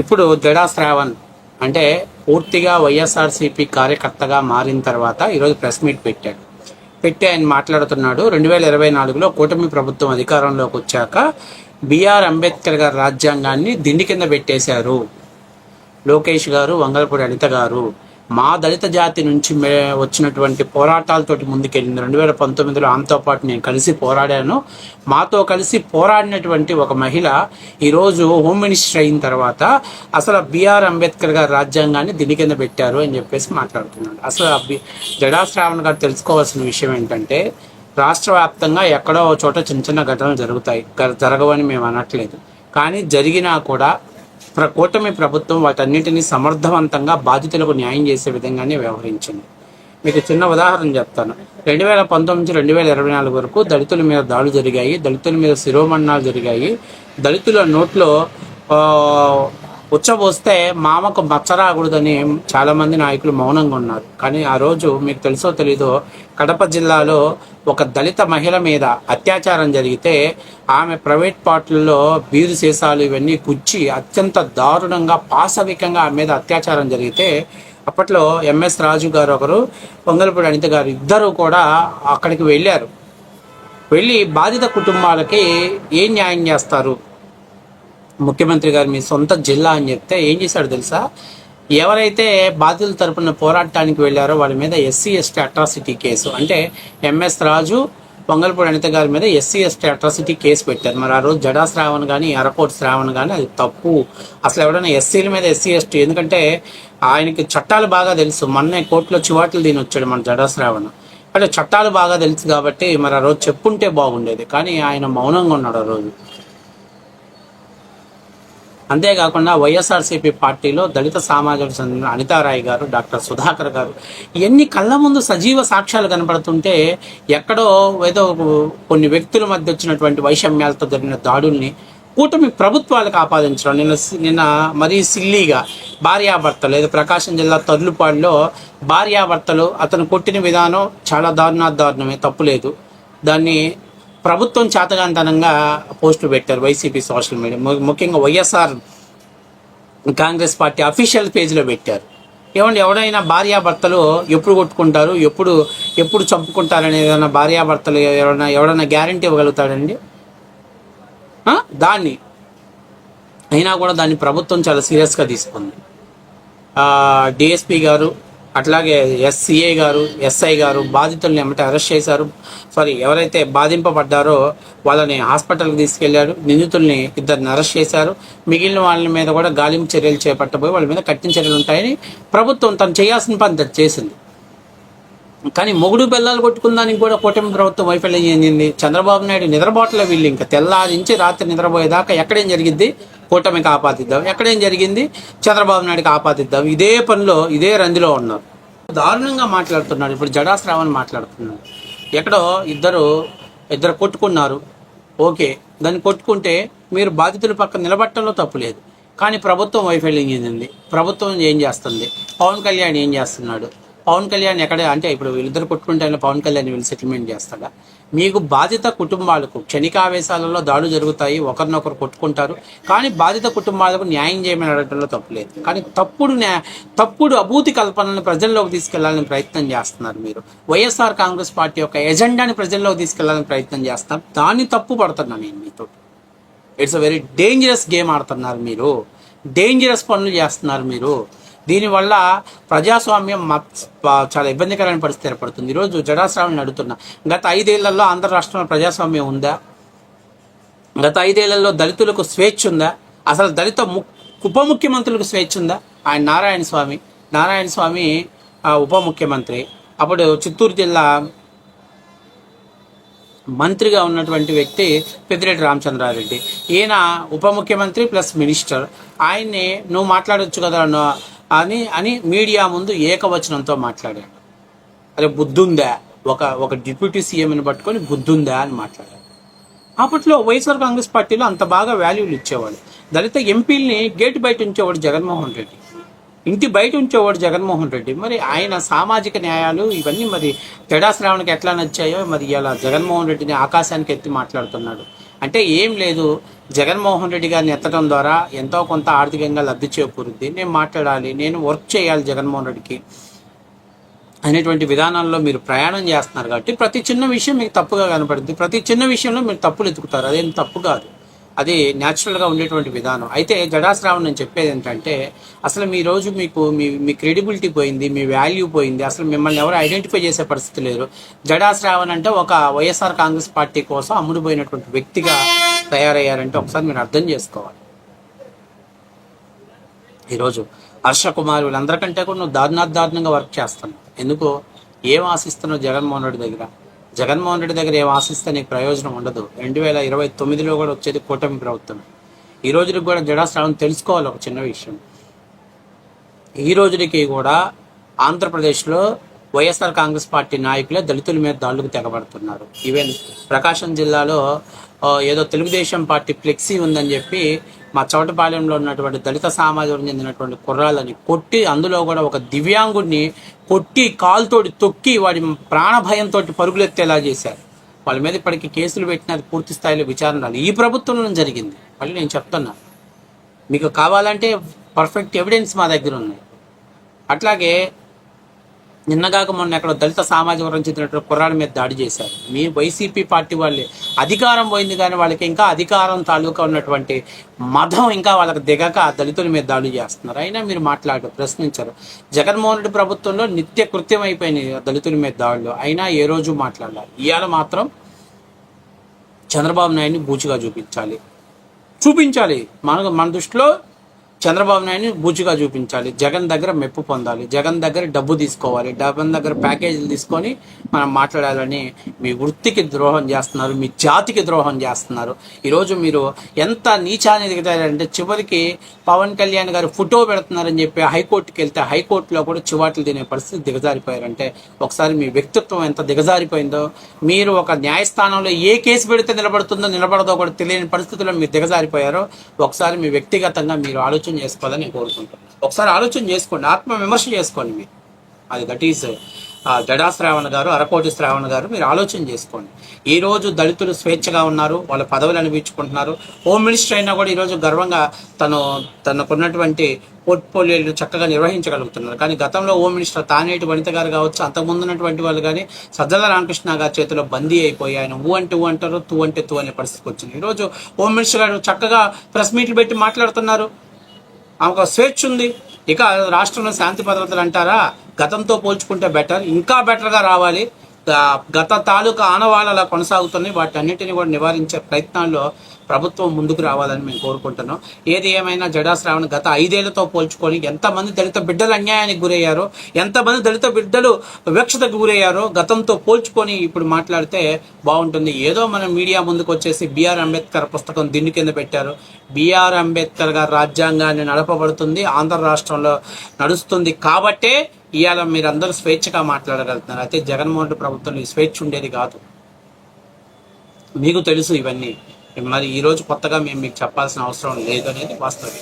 ఇప్పుడు జడా శ్రావణ్ అంటే పూర్తిగా వైఎస్ఆర్సీపీ కార్యకర్తగా మారిన తర్వాత ఈరోజు ప్రెస్ మీట్ పెట్టాడు. పెట్టి ఆయన మాట్లాడుతున్నాడు. రెండు వేల ఇరవై నాలుగులో కూటమి ప్రభుత్వం అధికారంలోకి వచ్చాక బిఆర్ అంబేద్కర్ గారి రాజ్యాంగాన్ని దిండి కింద పెట్టేశారు. లోకేష్ గారు వంగలపూడి అనిత గారు. మా దళిత జాతి నుంచి మే వచ్చినటువంటి పోరాటాలతోటి ముందుకెళ్ళింది. రెండు వేల పంతొమ్మిదిలో ఆమెతో పాటు నేను కలిసి పోరాడాను. మాతో కలిసి పోరాడినటువంటి ఒక మహిళ ఈరోజు హోమ్ మినిస్టర్ అయిన తర్వాత అసలు బిఆర్ అంబేద్కర్ గారి రాజ్యాంగాన్ని దిని కింద పెట్టారు అని చెప్పేసి మాట్లాడుతున్నాడు. అసలు ఆ బి- జడా శ్రావణ్ గారు తెలుసుకోవాల్సిన విషయం ఏంటంటే రాష్ట్ర వ్యాప్తంగా ఎక్కడో చోట చిన్న చిన్న ఘటనలు జరుగుతాయి. జరగవని మేము అనట్లేదు. కానీ జరిగినా కూడా కూటమి ప్రభుత్వం వాటన్నిటిని సమర్థవంతంగా బాధితులకు న్యాయం చేసే విధంగానే వ్యవహరించింది. మీకు చిన్న ఉదాహరణ చెప్తాను. రెండు వేల పంతొమ్మిది నుంచి రెండు వేల ఇరవై నాలుగు వరకు దళితుల మీద దాడులు జరిగాయి దళితుల మీద శిరోమణాలు జరిగాయి. దళితుల నోట్లో ఉచ్చబోస్తే మామకు మచ్చ రాకూడదని నాయకులు మౌనంగా ఉన్నారు. కానీ ఆ రోజు మీకు తెలుసో తెలీదో కడప జిల్లాలో ఒక దళిత మహిళ మీద అత్యాచారం జరిగితే ఆమె ప్రైవేట్ పార్టీల్లో బీరు సీసాలు ఇవన్నీ కుచ్చి అత్యంత దారుణంగా పాశవికంగా ఆమె మీద అత్యాచారం జరిగితే అప్పట్లో ఎంఎస్ రాజు గారు ఒకరు పొంగలపూడి అనిత గారు ఇద్దరు కూడా అక్కడికి వెళ్ళారు. వెళ్ళి బాధిత కుటుంబాలకి ఏం న్యాయం చేస్తారు? ముఖ్యమంత్రి గారు మీ సొంత జిల్లా అని చెప్తే ఏం చేశాడు తెలుసా? ఎవరైతే బాధితుల తరపున పోరాటానికి వెళ్ళారో వాళ్ళ మీద ఎస్సీ ఎస్టీ అట్రాసిటీ కేసు. అంటే ఎంఎస్ రాజు పొంగల్పూడి అనిత గారి మీద ఎస్సీ ఎస్టీ అట్రాసిటీ కేసు పెట్టారు. మరి ఆ రోజు జడా శ్రావణ్ కానీ ఎర్రకోట్ శ్రావణ్ కానీ అది తప్పు. అసలు ఎవడైనా ఎస్సీల మీద ఎస్సీ ఎస్టీ ఎందుకంటే ఆయనకి చట్టాలు బాగా తెలుసు. మొన్నే కోర్టులో చివాట్లు దీని వచ్చాడు మన జడా శ్రావణ్. అంటే చట్టాలు బాగా తెలుసు కాబట్టి మరి ఆ రోజు చెప్పుంటే బాగుండేది. కానీ ఆయన మౌనంగా ఉన్నాడు ఆ రోజు. అంతేకాకుండా వైఎస్ఆర్సీపీ పార్టీలో దళిత సామాజిక చెందిన అనితారాయ్ గారు డాక్టర్ సుధాకర్ గారు ఇవన్నీ కళ్ళ ముందు సజీవ సాక్ష్యాలు కనపడుతుంటే ఎక్కడో ఏదో కొన్ని వ్యక్తుల మధ్య వచ్చినటువంటి వైషమ్యాలతో జరిగిన దాడుల్ని కూటమి ప్రభుత్వాలకు ఆపాదించడం నిన్న నిన్న మరీ సిల్లీగా భార్యాభర్తలు ఏదో ప్రకాశం జిల్లా తర్లుపాడులో భార్యాభర్తలు అతను కొట్టిన విధానం చాలా దారుణా దారుణమే తప్పులేదు. దాన్ని ప్రభుత్వం చేతగాంతనంగా పోస్టులు పెట్టారు వైసీపీ సోషల్ మీడియా. ముఖ్యంగా వైఎస్ఆర్ కాంగ్రెస్ పార్టీ అఫీషియల్ పేజ్లో పెట్టారు. ఏమంటే ఎవడైనా భార్యాభర్తలు ఎప్పుడు కొట్టుకుంటారు ఎప్పుడు ఎప్పుడు చంపుకుంటారని ఏదైనా భార్యాభర్తలు ఎవరైనా ఎవడైనా గ్యారంటీ ఇవ్వగలుగుతాడండి? దాన్ని. అయినా కూడా దాన్ని ప్రభుత్వం చాలా సీరియస్గా తీసుకుంది. డిఎస్పి గారు అట్లాగే ఎస్సీఏ గారు ఎస్ఐ గారు బాధితుల్ని ఏమంటే అరెస్ట్ చేశారు. సారీ ఎవరైతే బాధింపబడ్డారో వాళ్ళని హాస్పిటల్కి తీసుకెళ్ళారు. నిందితుల్ని ఇద్దరిని అరెస్ట్ చేశారు. మిగిలిన వాళ్ళ మీద కూడా గాలింపు చర్యలు చేపట్టబోయి వాళ్ళ మీద కఠిన చర్యలు ఉంటాయని ప్రభుత్వం తను చేయాల్సిన పని చేసింది. కానీ మొగుడు బెల్లాలు కొట్టుకుందానికి కూడా కూటమి ప్రభుత్వం వైఫల్యం చెందింది. చంద్రబాబు నాయుడు నిద్రబాటులో వీళ్ళు ఇంకా తెల్లారించి రాత్రి నిద్రపోయేదాకా ఎక్కడేం జరిగింది కూటమికి ఆపాదిద్దాం ఎక్కడేం జరిగింది? చంద్రబాబు నాయుడుకి ఆపాదిద్దాం ఇదే పనిలో ఇదే రందిలో ఉన్నారు. దారుణంగా మాట్లాడుతున్నాడు ఇప్పుడు జడాశ్రావణ్ మాట్లాడుతున్నాడు ఎక్కడో ఇద్దరు ఇద్దరు కొట్టుకున్నారు. ఓకే. దాన్ని కొట్టుకుంటే మీరు బాధితుల పక్కన నిలబట్టడంలో తప్పు లేదు. కానీ ప్రభుత్వం వైఫల్యం చెందింది. ప్రభుత్వం ఏం చేస్తుంది? పవన్ కళ్యాణ్ ఏం చేస్తున్నాడు? పవన్ కళ్యాణ్ ఎక్కడ? అంటే ఇప్పుడు వీళ్ళిద్దరు కొట్టుకుంటే పవన్ కళ్యాణ్ వీళ్ళు సెటిల్మెంట్ చేస్తాడా? మీకు బాధిత కుటుంబాలకు క్షణికావేశాలలో దాడులు జరుగుతాయి ఒకరినొకరు కొట్టుకుంటారు. కానీ బాధిత కుటుంబాలకు న్యాయం చేయమని అడగడంలో తప్పులేదు కానీ తప్పుడు న్యా- తప్పుడు అభూతి కల్పనలను ప్రజల్లోకి తీసుకెళ్ళాలని ప్రయత్నం చేస్తున్నారు మీరు. వైఎస్ఆర్ కాంగ్రెస్ పార్టీ యొక్క ఎజెండాని ప్రజల్లోకి తీసుకెళ్ళాలని ప్రయత్నం చేస్తున్నారు. దాన్ని తప్పు పడుతున్నా నేను మీతో. It's a very dangerous game ఆడుతున్నారు మీరు. డేంజరస్ పనులు చేస్తున్నారు మీరు. దీనివల్ల ప్రజాస్వామ్యం చాలా ఇబ్బందికరమైన పరిస్థితి ఏర్పడుతుంది. ఈరోజు జడాశ్రావణి అడుగుతున్నా. గత ఐదేళ్ళలో ఆంధ్ర రాష్ట్రంలో ప్రజాస్వామ్యం ఉందా? గత ఐదేళ్ళలో దళితులకు స్వేచ్ఛ ఉందా? అసలు దళిత ము ఉప ముఖ్యమంత్రులకు స్వేచ్ఛ ఉందా? ఆయన నారాయణ స్వామి నారాయణ స్వామి ఉప ముఖ్యమంత్రి. అప్పుడు చిత్తూరు జిల్లా మంత్రిగా ఉన్నటువంటి వ్యక్తి పెద్దిరెడ్డి రామచంద్రారెడ్డి. ఈయన ఉప ముఖ్యమంత్రి ప్లస్ మినిస్టర్. ఆయన్ని నువ్వు మాట్లాడవచ్చు కదా అని అని మీడియా ముందు ఏకవచనంతో మాట్లాడాడు. అరే బుద్ధుందా? ఒక ఒక డిప్యూటీ సీఎంని పట్టుకొని బుద్ధుందా అని మాట్లాడాడు. అప్పట్లో వైఎస్ఆర్ కాంగ్రెస్ పార్టీలో అంత బాగా వాల్యూలు ఇచ్చేవాడు దళిత ఎంపీల్ని గేట్ బయట ఉంచేవాడు జగన్మోహన్ రెడ్డి. ఇంటి బయట ఉంచేవాడు జగన్మోహన్ రెడ్డి. మరి ఆయన సామాజిక న్యాయాలు ఇవన్నీ మరి తెడా శ్రావణకి ఎట్లా నచ్చాయో మరి ఇలా జగన్మోహన్ రెడ్డిని ఆకాశానికి ఎత్తి మాట్లాడుతున్నాడు. అంటే ఏం లేదు. జగన్మోహన్ రెడ్డి గారిని ఎత్తడం ద్వారా ఎంతో కొంత ఆర్థికంగా లబ్ధి చేకూరుద్ది. నేను మాట్లాడాలి. నేను వర్క్ చేయాలి జగన్మోహన్ రెడ్డికి అనేటువంటి విధానాల్లో మీరు ప్రయాణం చేస్తున్నారు కాబట్టి ప్రతి చిన్న విషయం మీకు తప్పుగా కనపడుతుంది ప్రతి చిన్న విషయంలో మీరు తప్పులు ఎత్తుకుతారు. అదేం తప్పు కాదు. అది న్యాచురల్గా ఉండేటువంటి విధానం. అయితే జడాశ్రావణ్ నేను చెప్పేది ఏంటంటే అసలు మీ రోజు మీకు మీ మీ క్రెడిబిలిటీ పోయింది మీ వాల్యూ పోయింది అసలు మిమ్మల్ని ఎవరు ఐడెంటిఫై చేసే పరిస్థితి లేరు జడాశ్రావణ్ అంటే ఒక వైఎస్ఆర్ కాంగ్రెస్ పార్టీ కోసం అమ్ముడుపోయినటువంటి వ్యక్తిగా తయారయ్యారంటే ఒకసారి మీరు అర్థం చేసుకోవాలి. ఈరోజు హర్ష కుమార్ వీళ్ళందరికంటే కూడా నువ్వు దారుణాత్ దారుణంగా వర్క్ చేస్తున్నావు. ఎందుకు? ఏం ఆశిస్తున్నావు జగన్మోహన్ రెడ్డి దగ్గర? జగన్మోహన్ రెడ్డి దగ్గర ఏం ఆశిస్తే నీకు ప్రయోజనం ఉండదు. రెండు వేల ఇరవై తొమ్మిదిలో కూడా వచ్చేది కూటమి ప్రభుత్వం. ఈ రోజుకి కూడా జడాశ్రావం తెలుసుకోవాలి ఒక చిన్న విషయం. ఈ రోజుకి కూడా ఆంధ్రప్రదేశ్లో వైఎస్ఆర్ కాంగ్రెస్ పార్టీ నాయకులే దళితుల మీద దాడులకు తెగబడుతున్నారు. ఈవెన్ ప్రకాశం జిల్లాలో ఏదో తెలుగుదేశం పార్టీ ఫ్లెక్సీ ఉందని చెప్పి మా చౌటపాలెంలో ఉన్నటువంటి దళిత సమాజం చెందినటువంటి కుర్రాళ్ళని కొట్టి అందులో కూడా ఒక దివ్యాంగుడిని కొట్టి కాలుతోటి తొక్కి వాడి ప్రాణభయంతో పరుగులెత్తేలా చేశారు. వాళ్ళ మీద ఇప్పటికి కేసులు పెట్టినది పూర్తి స్థాయిలో విచారణ ఈ ప్రభుత్వంలో జరిగింది. మళ్ళీ నేను చెప్తున్నా. మీకు కావాలంటే పర్ఫెక్ట్ ఎవిడెన్స్ మా దగ్గర ఉన్నాయి. అట్లాగే నిన్నగాక మొన్న ఎక్కడ దళిత సామాజిక వర్గం చెందినటువంటి కుర్రాడి మీద దాడి చేశారు. మీ వైసీపీ పార్టీ వాళ్ళే. అధికారం పోయింది కానీ వాళ్ళకి ఇంకా అధికారం తాలూకా ఉన్నటువంటి మదం ఇంకా వాళ్ళకి దిగక ఆ దళితుల మీద దాడులు చేస్తున్నారు. అయినా మీరు మాట్లాడు ప్రశ్నించరు. జగన్మోహన్ రెడ్డి ప్రభుత్వంలో నిత్య కృత్యం అయిపోయినాయి దళితుల మీద దాడులు. అయినా ఏ రోజు మాట్లాడాలి. ఇవాళ మాత్రం చంద్రబాబు నాయుడిని బూచిగా చూపించాలి. చూపించాలి. మన మన దృష్టిలో చంద్రబాబు నాయుడిని బూచిగా చూపించాలి. జగన్ దగ్గర మెప్పు పొందాలి. జగన్ దగ్గర డబ్బు తీసుకోవాలి. జగన్ దగ్గర ప్యాకేజీలు తీసుకొని మనం మాట్లాడాలని మీ వృత్తికి ద్రోహం చేస్తున్నారు మీ జాతికి ద్రోహం చేస్తున్నారు. ఈరోజు మీరు ఎంత నీచాన్ని దిగుతారంటే చివరికి పవన్ కళ్యాణ్ గారు ఫోటో పెడుతున్నారని చెప్పి హైకోర్టుకి వెళ్తే హైకోర్టులో కూడా చివాట్లు తినే పరిస్థితి దిగజారిపోయారంటే ఒకసారి మీ వ్యక్తిత్వం ఎంత దిగజారిపోయిందో మీరు ఒక న్యాయస్థానంలో ఏ కేసు పెడితే నిలబడుతుందో నిలబడదో కూడా తెలియని పరిస్థితుల్లో మీరు దిగజారిపోయారో ఒకసారి మీ వ్యక్తిగతంగా మీరు ఆలోచన చేసుకోవాలని నేను కోరుకుంటున్నాను. ఒకసారి ఆలోచన చేసుకోండి ఆత్మ విమర్శ చేసుకోండి మీరు. అది uh, దట్ ఈస్ జడా శ్రావణ గారు అరకోటి శ్రావణ గారు మీరు ఆలోచన చేసుకోండి. ఈ రోజు దళితులు స్వేచ్ఛగా ఉన్నారు వాళ్ళ పదవులు అనిపించుకుంటున్నారు హోమ్ మినిస్టర్ అయినా కూడా ఈరోజు గర్వంగా తను తనకున్నటువంటి పోర్ట్ఫోలియోలు చక్కగా నిర్వహించగలుగుతున్నారు. కానీ గతంలో హోమ్ మినిస్టర్ తానేటి వనిత గారు కావచ్చు అంతకుముందు ఉన్నటువంటి వాళ్ళు కానీ సజ్జల రామకృష్ణ గారి చేతిలో బందీ అయిపోయి ఆయన ఊ అంటే ఊ అంటారు తూ అంటే తూ అనే పరిస్థితికి వచ్చింది. ఈరోజు హోమ్ మినిస్టర్ గారు చక్కగా ప్రెస్ మీట్లు పెట్టి మాట్లాడుతున్నారు. ఆమెకు స్వేచ్ఛ ఉంది. ఇక రాష్ట్రంలో శాంతి భద్రతలు అంటారా? గతంతో పోల్చుకుంటే బెటర్ ఇంకా బెటర్గా రావాలి. గత తాలూకా ఆనవాళ్ళు అలా కొనసాగుతున్నాయి. వాటన్నిటిని కూడా నివారించే ప్రయత్నాల్లో ప్రభుత్వం ముందుకు రావాలని మేము కోరుకుంటున్నాం. ఏది ఏమైనా జడా గత ఐదేళ్ళతో పోల్చుకొని ఎంతమంది దళిత బిడ్డలు అన్యాయానికి గురయ్యారో ఎంతమంది దళిత బిడ్డలు వివక్షతకు గురయ్యారో గతంతో పోల్చుకొని ఇప్పుడు మాట్లాడితే బాగుంటుంది. ఏదో మనం మీడియా ముందుకు వచ్చేసి బిఆర్ అంబేద్కర్ పుస్తకం దిండు కింద పెట్టారు. బిఆర్ అంబేద్కర్ గారి రాజ్యాంగాన్ని నడపబడుతుంది. ఆంధ్ర రాష్ట్రంలో నడుస్తుంది కాబట్టే ఇవాళ మీరందరూ స్వేచ్ఛగా మాట్లాడగలుగుతున్నారు. అయితే జగన్మోహన్ రెడ్డి ప్రభుత్వంలో ఈ స్వేచ్ఛ ఉండేది కాదు. మీకు తెలుసు ఇవన్నీ. మరి ఈరోజు కొత్తగా మేము మీకు చెప్పాల్సిన అవసరం లేదు అనేది వాస్తవం